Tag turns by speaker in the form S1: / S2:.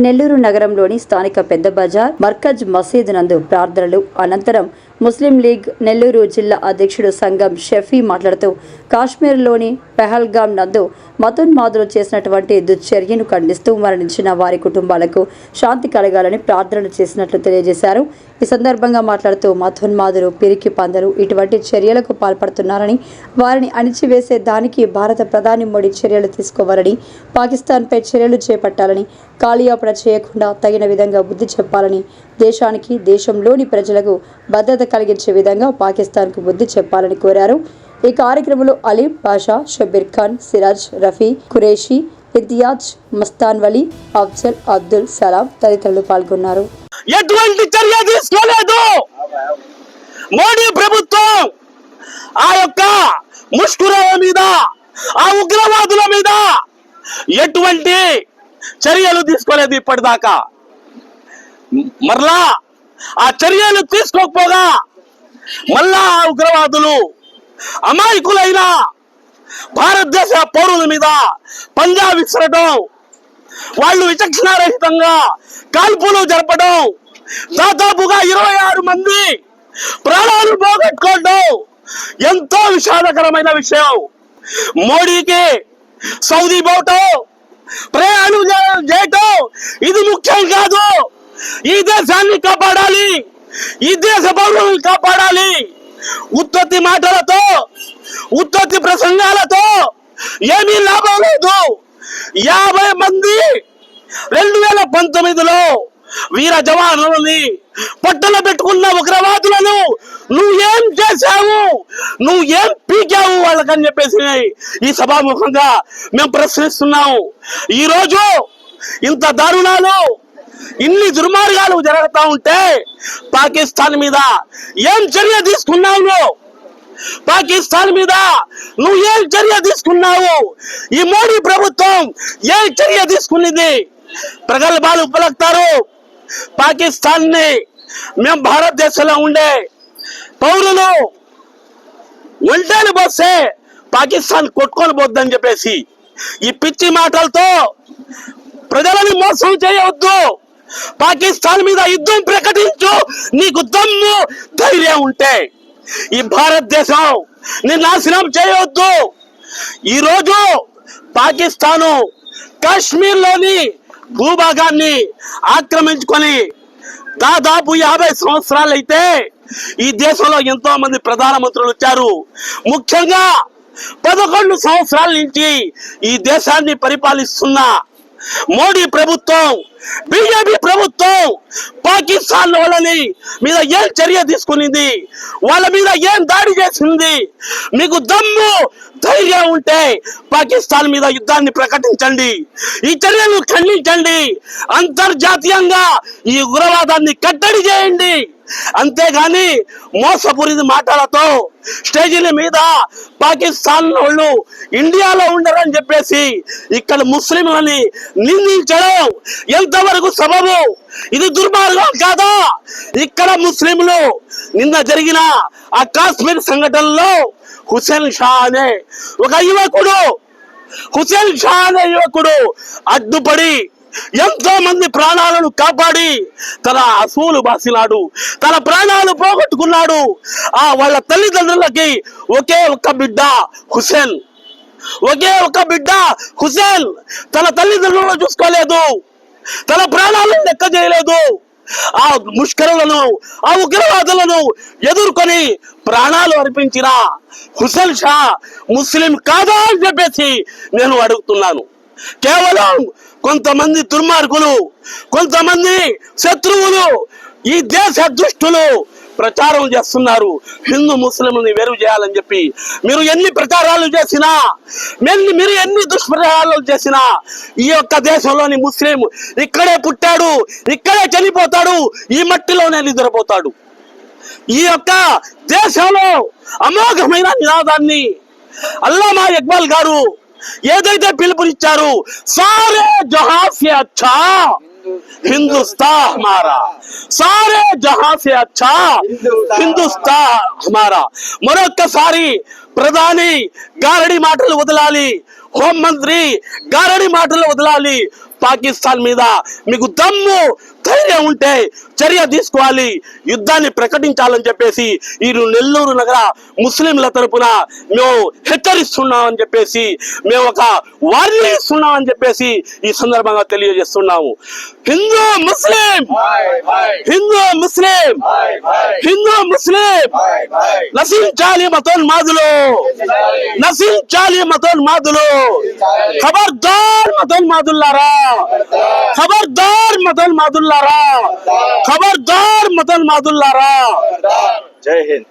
S1: నెల్లూరు నగరంలోని స్థానిక పెద్ద బజార్ మర్కజ్ మసీద్ నందు ప్రార్థనలు. అనంతరం ముస్లిం లీగ్ నెల్లూరు జిల్లా అధ్యక్షుడు సంఘం షఫీ మాట్లాడుతూ కాశ్మీర్లోని పెహల్గాం నందు మతోన్మాదులు చేసినటువంటి దుశ్చర్యను ఖండిస్తూ మరణించిన వారి కుటుంబాలకు శాంతి కలగాలని ప్రార్థనలు చేసినట్లు తెలియజేశారు. ఈ సందర్భంగా మాట్లాడుతూ మతోన్మాదులు పిరికి పందరు ఇటువంటి చర్యలకు పాల్పడుతున్నారని వారిని అణిచివేసే దానికి భారత ప్రధాని మోడీ చర్యలు తీసుకోవాలని పాకిస్తాన్పై చర్యలు చేపట్టాలని కాళీయాపడ చేయకుండా తగిన విధంగా బుద్ధి చెప్పాలని దేశానికి దేశంలోని ప్రజలకు భద్రత కలిగించే విధంగా పాకిస్తాన్కు బుద్ధి చెప్పాలని కోరారు. ఈ కార్యక్రమంలో అలీం పాషా షబీర్ ఖాన్ సిరాజ్ రఫీ ఖురేషి ఇతియాజ్ మస్తాన్ వలీ అఫ్జల్ అబ్దుల్ సలాం తదితరులు పాల్గొన్నారు.
S2: ఎటువంటి చర్య తీసుకోలేదు. మోడీ ప్రభుత్వం ఆ యొక్క ముష్కురాల మీద ఆ ఉగ్రవాదుల మీద ఎటువంటి చర్యలు తీసుకోలేదు ఇప్పటిదాకా. మరలా ఆ చర్యలు తీసుకోకపోగా మళ్ళా ఆ ఉగ్రవాదులు అమాయకులైన భారతదేశ పౌరుల మీద పంజా విసరటం వాళ్ళు విచక్షణారహితంగా కాల్పులు జరపడం దాదాపుగా ఇరవై ఆరు మంది ప్రాణాలు పోగొట్టుకోవడం ఎంతో విషాదకరమైన విషయం. మోడీకి సౌదీ పోవటం ప్రయాణం చేయటం ఇది ముఖ్యం కాదు. ఈ దేశాన్ని కాపాడాలి. ఈ దేశ పౌరులను కాపాడాలి. ఉత్పత్తి మాటలతో ఉత్పత్తి ప్రసంగాలతో ఏమీ లాభం లేదు. యాభై మంది రెండు వేల పంతొమ్మిదిలో వీర జవానులని పట్టణ పెట్టుకున్న ఉగ్రవాదులను నువ్వేం చేశావు? నువ్వు ఏం పీకావు వాళ్ళకని చెప్పేసి ఈ సభాముఖంగా మేము ప్రశ్నిస్తున్నాము. ఈ రోజు ఇంత దారుణాలు ఇన్ని దుర్మార్గాలు జరుగుతా ఉంటే పాకిస్తాన్ మీద ఏం చర్య తీసుకున్నావు నువ్వు? పాకిస్తాన్ మీద నువ్వు ఏం చర్య తీసుకున్నావు? ఈ మోడీ ప్రభుత్వం ఏం చర్య తీసుకున్నది ప్రగల్భాలు ఉపలక్తారు పాకిస్తాన్ని మేము భారతదేశంలో ఉండే పౌరులు ఒంటేలు పోస్తే పాకిస్తాన్ కొట్టుకొని పోద్దని చెప్పేసి ఈ పిచ్చి మాటలతో ప్రజలని మోసం చేయవద్దు. పాకిస్తాన్ మీద యుద్ధం ప్రకటించు. నీకు దమ్ము ధైర్యం ఉంటే. ఈ భారతదేశం ని నాశనం చేయవద్దు. ఈరోజు పాకిస్తాను కాశ్మీర్లోని భూభాగాన్ని ఆక్రమించుకొని దాదాపు యాభై సంవత్సరాలు అయితే ఈ దేశంలో ఎంతో మంది ప్రధానమంత్రులు వచ్చారు. ముఖ్యంగా పదకొండు సంవత్సరాల నుంచి ఈ దేశాన్ని పరిపాలిస్తున్న మోడీ ప్రభుత్వం బీజేపీ ప్రభుత్వం పాకిస్తాన్ వాళ్ళని మీద ఏం చర్య తీసుకునింది? వాళ్ళ మీద ఏం దాడి చేసింది? మీకు దమ్ము ధైర్యం ఉంటే పాకిస్తాన్ మీద యుద్ధాన్ని ప్రకటించండి. ఈ చర్యలు ఖండించండి. అంతర్జాతీయంగా ఈ ఉగ్రవాదాన్ని కట్టడి చేయండి. అంతేగాని మోసపూరిత మాటలతో స్టేజీల మీద పాకిస్తాన్ వాళ్ళు ఇండియాలో ఉండరని చెప్పేసి ఇక్కడ ముస్లింలని నిందించడం ఎంతవరకు సబబు? ఇది దుర్మార్గం కాదా? ఇక్కడ ముస్లింలు నిన్న జరిగిన ఆ కాశ్మీర్ సంఘటనలో హుసేన్ షా అనే ఒక యువకుడు హుసేన్ షా అనే యువకుడు అడ్డుపడి ఎంతో మంది ప్రాణాలను కాపాడి తన అసూలు బాసినాడు. తన ప్రాణాలు పోగొట్టుకున్నాడు. ఆ వాళ్ళ తల్లిదండ్రులకి ఒకే ఒక్క బిడ్డ హుసేన్. ఒకే ఒక బిడ్డ హుసేన్. తన తల్లిదండ్రులను చూసుకోలేదు. తన ప్రాణాలను లెక్క చేయలేదు. ఆ ముష్కరులను ఆ ఉగ్రవాదులను ఎదుర్కొని ప్రాణాలు అర్పించిన హుసేన్ షా ముస్లిం కాదా అని చెప్పేసి నేను అడుగుతున్నాను. కేవలం కొంతమంది దుర్మార్గులు కొంతమంది శత్రువులు ఈ దేశ దుష్టులు ప్రచారం చేస్తున్నారు. హిందూ ముస్లింని వేరు చేయాలని చెప్పి మీరు ఎన్ని ప్రచారాలు చేసినా మీరు ఎన్ని దుష్ప్రచారాలు చేసినా ఈ యొక్క దేశంలోని ముస్లిం ఇక్కడే పుట్టాడు ఇక్కడే చనిపోతాడు ఈ మట్టిలోనే నిద్రపోతాడు. ఈ యొక్క దేశంలో అమోఘమైన నినాదాన్ని అల్లామా ఇక్బాల్ గారు ఏదైతే పిలుపునిచ్చారు సారే జహాసే అచ్చా హిందుస్తా హమారా. సారే జహాసే అచ్చా హిందుస్తా హమారా. మరొక్కసారి ప్రధాని గారడి మాటలు వదలాలి. హోంమంత్రి గారడి మాటలు వదలాలి. పాకిస్తాన్ మీద మీకు దమ్ము ధైర్యం ఉంటే చర్య తీసుకోవాలి. యుద్ధాన్ని ప్రకటించాలని చెప్పేసి ఈ నెల్లూరు నగర ముస్లింల తరపున మేము హెచ్చరిస్తున్నామని చెప్పేసి మేము ఒక వార్నింగ్ ఇస్తున్నామని చెప్పేసి ఈ సందర్భంగా తెలియజేస్తున్నాము. హిందూ ముస్లిం హిందూ ముస్లిం హిందూ ముస్లిం నశించాలి మతోన్మాదులు నశించాలి మతోన్మాదులు. ఖబర్దార్ మతోన్మాదుల్లారా ఖబర్దార్ మతోన్మాదుల్లారా ఖబర్దార్ మతోన్మాదుల్లారా
S3: జై హింద్